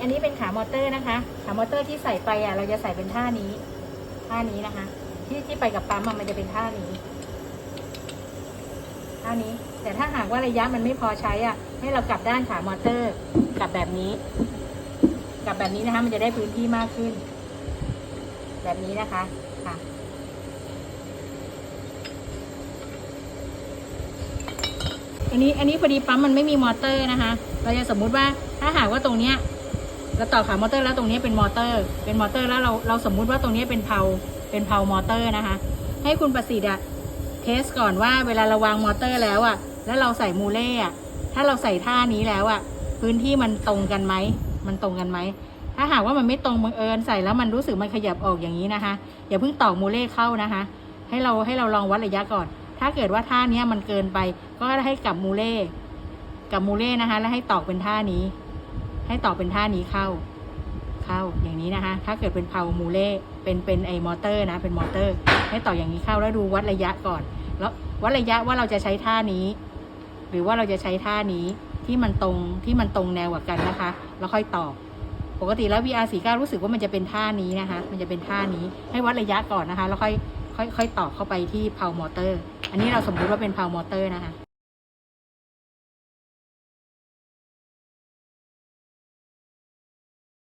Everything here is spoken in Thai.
อันนี้เป็นขามอเตอร์นะคะ ขามอเตอร์ที่ใส่ไปอะ เราจะใส่เป็นท่านี้ ท่านี้นะคะ ที่ที่ไปกับปั๊มอะมันจะเป็นท่านี้ ท่านี้ แต่ถ้าหากว่าระยะมันไม่พอใช้อะ ให้เรากลับด้านขามอเตอร์กลับแบบนี้ กลับแบบนี้นะคะ มันจะได้พื้นที่มากขึ้น แบบนี้นะคะค่ะอันนี้อันนี้พอดีปั๊มมันไม่มีมอเตอร์นะคะ เราจะสมมุติว่าถ้าหากว่าตรงเนี้ย เราต่อขามอเตอร์แล้วตรงนี้เป็นมอเตอร์ เป็นมอเตอร์แล้วเราเราสมมุติว่าตรงนี้เป็นเพาเป็นเพามอเตอร์นะคะ ให้คุณประสิทธิ์อะเทสก่อนว่าเวลาเราวางมอเตอร์แล้วอะแล้วเราใส่มูเล่อะถ้าเราใส่ท่านี้แล้วอะพื้นที่มันตรงกันไหมมันตรงกันไหมถ้าหากว่ามันไม่ตรงบังเอิญใส่แล้วมันรู้สึกมันขยับออกอย่างนี้นะคะ อย่าเพิ่งตอกมูเล่เข้านะคะ ให้เราให้เราลองวัดระยะก่อน ถ้าเกิดว่าท่านี้มันเกินไป ก็ให้กลับมูเล่กลับมูเล่นะคะ แล้วให้ตอกเป็นท่านี้ ให้ต่อเป็นท่านี้เข้า เข้าอย่างนี้นะคะ ถ้าเกิดเป็นเพามูเล่เป็นเป็นไอมอเตอร์นะ เป็นมอเตอร์ ให้ต่ออย่างนี้เข้าแล้วดูวัดระยะก่อน แล้ววัดระยะว่าเราจะใช้ท่านี้ หรือว่าเราจะใช้ท่านี้ที่มันตรงที่มันตรงแนวกับกันนะคะ แล้วค่อยต่อ ปกติแล้ว VR 4 9รู้สึกว่ามันจะเป็นท่านี้นะคะ มันจะเป็นท่านี้ให้วัดระยะก่อนนะคะ แล้วค่อยค่อยค่อยตอเข้าไปที่เพามอเตอร์ อันนี้เราสมมุติว่าเป็นเพามอเตอร์นะคะ